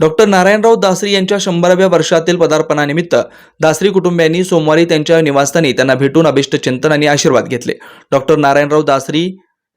Doctor Narayanrao Dasari यांच्या शंभराव्या वर्षातील पदार्पणानिमित्त दासरी कुटुंबियांनी सोमवारी त्यांच्या निवासस्थानी त्यांना भेटून अभिष्ट चिंतन आणि आशीर्वाद घेतले. डॉक्टर नारायणराव दासरी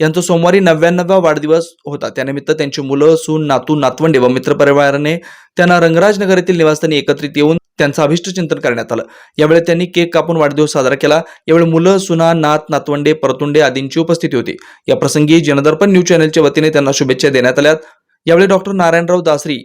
यांचा सोमवारी नव्याण्णवा वाढदिवस होता. त्यानिमित्त त्यांची मुलं सून नातू नातवंडे व मित्रपरिवाराने त्यांना रंगराजनगर येथील निवासस्थानी एकत्रित येऊन त्यांचं अभिष्ट चिंतन करण्यात आलं. यावेळी त्यांनी केक कापून वाढदिवस साजरा केला. यावेळी मुलं सुना नात नातवंडे परतुंडे आदींची उपस्थिती होती. या प्रसंगी जनदर्पण न्यूज चॅनलच्या वतीने त्यांना शुभेच्छा देण्यात आल्यात. यावेळी डॉक्टर नारायणराव दासरी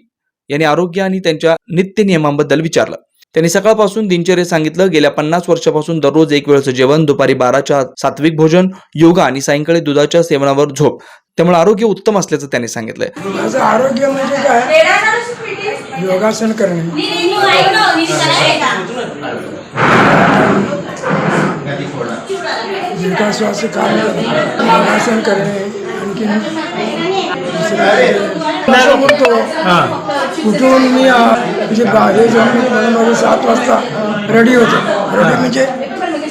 यांनी आरोग्य आणि त्यांच्या नित्य नियमांबद्दल विचारलं. त्यांनी सकाळपासून दिनचर्या सांगितलं गेल्या पन्नास वर्षापासून दररोज एक वेळचं जेवण दुपारी बाराच्या सात्विक भोजन योगा आणि सायंकाळी दुधाच्या सेवनावर झोप. त्यामुळे आरोग्य उत्तम असल्याचं त्यांनी सांगितलंय. माझं आरोग्य म्हणजे काय? योगासन करणे. काम योगासन करणे बोलतो कुठून मी म्हणजे बाहेर जाऊन मला माझं सात वाजता रेडी होतो. रेडी म्हणजे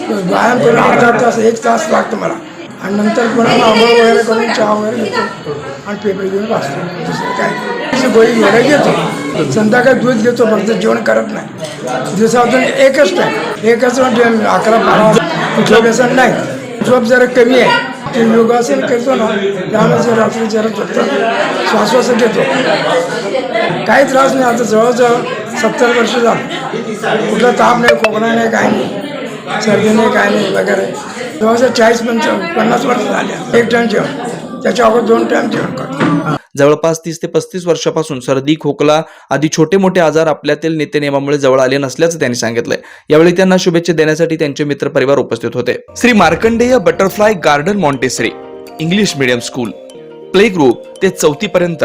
व्यायाम करून अर्धा तास एक तास लागतो मला. आणि नंतर पुन्हा आंघोळ वगैरे करून चहा वगैरे घेतो आणि पेपर घेऊन वाचतो दुसरं काय अशी गोळी वगैरे घेतो. संध्याकाळी दूध घेतो फक्त जेवण करत नाही. दिवसातून एकच टाईम एकच अकरा बारा वाजता. कुठलं व्यसन नाही. झोप जरा कमी आहे. ते योगासन करतो ना त्यामुळे रात्री जरा फक्त श्वासवास घेतो. काही त्रास नाही आता जवळजवळ सत्तर वर्ष झालं. कुठला ताप नाही खोकला नाही काय नाही. सर्दी नाही काय नाही वगैरे. जवळजवळ चाळीस पंच पन्नास वर्ष झाले. एक टाईम जेवण. त्याच्या अगोदर दोन टाईम जेवण करतो. जवळपास तीस ते पस्तीस वर्षापासून सर्दी खोकला आदी छोटे मोठे आजार आपल्यातील नित्यनियमामुळे जवळ आले नसल्याचं त्यांनी सांगितलंय. यावेळी त्यांना शुभेच्छा देण्यासाठी त्यांचे मित्र परिवार उपस्थित होते. Shri Markandey butterfly garden montessori English medium school. Play group ते चौथी पर्यंत